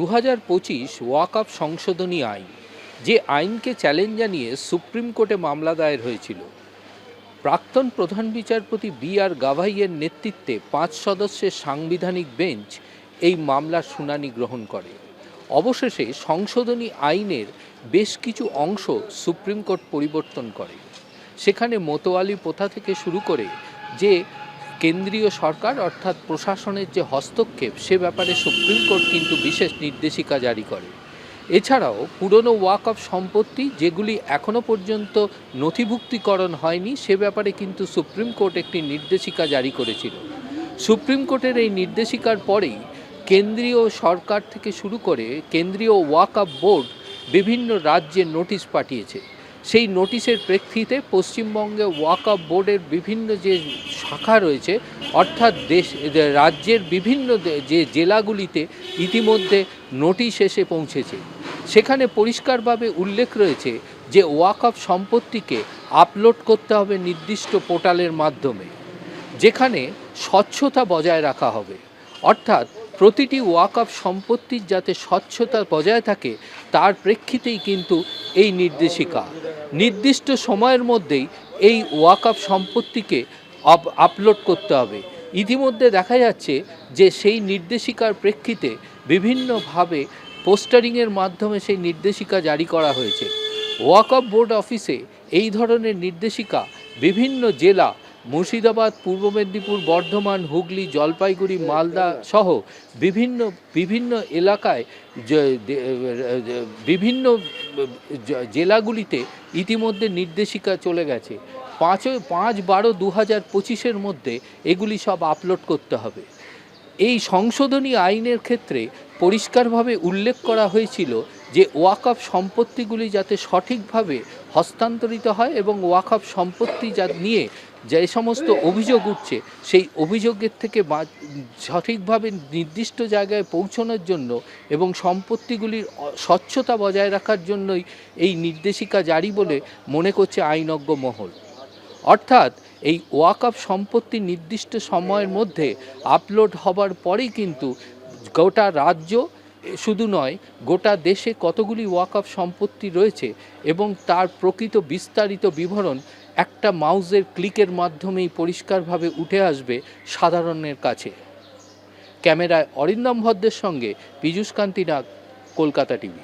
দু হাজার পঁচিশ ওয়াকআপ সংশোধনী আইন, যে আইনকে চ্যালেঞ্জ জানিয়ে সুপ্রিম কোর্টে মামলা দায়ের হয়েছিল। প্রাক্তন প্রধান বিচারপতি বি আর গাভাইয়ের নেতৃত্বে পাঁচ সদস্যের সাংবিধানিক বেঞ্চ এই মামলার শুনানি গ্রহণ করে। অবশেষে সংশোধনী আইনের বেশ কিছু অংশ সুপ্রিম কোর্ট পরিবর্তন করে। সেখানে মোতোয়ালি প্রথা থেকে শুরু করে যে কেন্দ্রীয় সরকার অর্থাৎ প্রশাসনের যে হস্তক্ষেপ, সে ব্যাপারে সুপ্রিম কোর্ট কিন্তু বিশেষ নির্দেশিকা জারি করে। এছাড়াও পুরনো ওয়াকফ সম্পত্তি যেগুলি এখনও পর্যন্ত নথিভুক্তিকরণ হয়নি, সে ব্যাপারে কিন্তু সুপ্রিম কোর্ট একটি নির্দেশিকা জারি করেছিল। সুপ্রিম কোর্টের এই নির্দেশিকার পরেই কেন্দ্রীয় সরকার থেকে শুরু করে কেন্দ্রীয় ওয়াকআপ বোর্ড বিভিন্ন রাজ্যে নোটিশ পাঠিয়েছে। সেই নোটিশের প্রেক্ষিতে পশ্চিমবঙ্গে ওয়াকআপ বোর্ডের বিভিন্ন যে শাখা রয়েছে, অর্থাৎ দেশ রাজ্যের বিভিন্ন যে জেলাগুলিতে ইতিমধ্যে নোটিশ এসে পৌঁছেছে। সেখানে পরিষ্কারভাবে উল্লেখ রয়েছে যে ওয়াকআপ সম্পত্তিকে আপলোড করতে হবে নির্দিষ্ট পোর্টালের মাধ্যমে, যেখানে স্বচ্ছতা বজায় রাখা হবে। অর্থাৎ প্রতিটি ওয়াকআপ সম্পত্তির যাতে স্বচ্ছতা বজায় থাকে তার প্রেক্ষিতেই কিন্তু এই নির্দেশিকা। নির্দিষ্ট সময়ের মধ্যেই এই ওয়াকআপ সম্পত্তিকে আপ- আপলোড করতে হবে। ইতিমধ্যে দেখা যাচ্ছে যে সেই নির্দেশিকার প্রেক্ষিতে বিভিন্নভাবে পোস্টারিংয়ের মাধ্যমে সেই নির্দেশিকা জারি করা হয়েছে। ওয়াকআপ বোর্ড অফিসে এই ধরনের নির্দেশিকা বিভিন্ন জেলা মুর্শিদাবাদ, পূর্ব মেদিনীপুর, বর্ধমান, হুগলি, জলপাইগুড়ি, মালদা সহ বিভিন্ন বিভিন্ন এলাকায় বিভিন্ন জেলাগুলিতে ইতিমধ্যে নির্দেশিকা চলে গেছে। পাঁচ পাঁচ বারো দু হাজার পঁচিশের মধ্যে এগুলি সব আপলোড করতে হবে। এই সংশোধনী আইনের ক্ষেত্রে পরিষ্কারভাবে উল্লেখ করা হয়েছিল যে ওয়াকফ সম্পত্তিগুলি যাতে সঠিকভাবে হস্তান্তরিত হয় এবং ওয়াকফ সম্পত্তি যা নিয়ে যে সমস্ত অভিযোগ উঠছে, সেই অভিযোগের থেকে সঠিকভাবে নির্দিষ্ট জায়গায় পৌঁছানোর জন্য এবং সম্পত্তিগুলির স্বচ্ছতা বজায় রাখার জন্যই এই নির্দেশিকা জারি বলে মনে করছে আইনজ্ঞ মহল। অর্থাৎ এই ওয়াকআপ সম্পত্তি নির্দিষ্ট সময়ের মধ্যে আপলোড হবার পরেই কিন্তু গোটা রাজ্য শুধু নয়, গোটা দেশে কতগুলি ওয়াকআপ সম্পত্তি রয়েছে এবং তার প্রকৃত বিস্তারিত বিবরণ একটা মাউজের ক্লিকের মাধ্যমেই পরিষ্কারভাবে উঠে আসবে সাধারণের কাছে। ক্যামেরায় অরিন্দম ভদ্রের সঙ্গে পীযূষ কান্তি নাগ কলকাতা টিভি।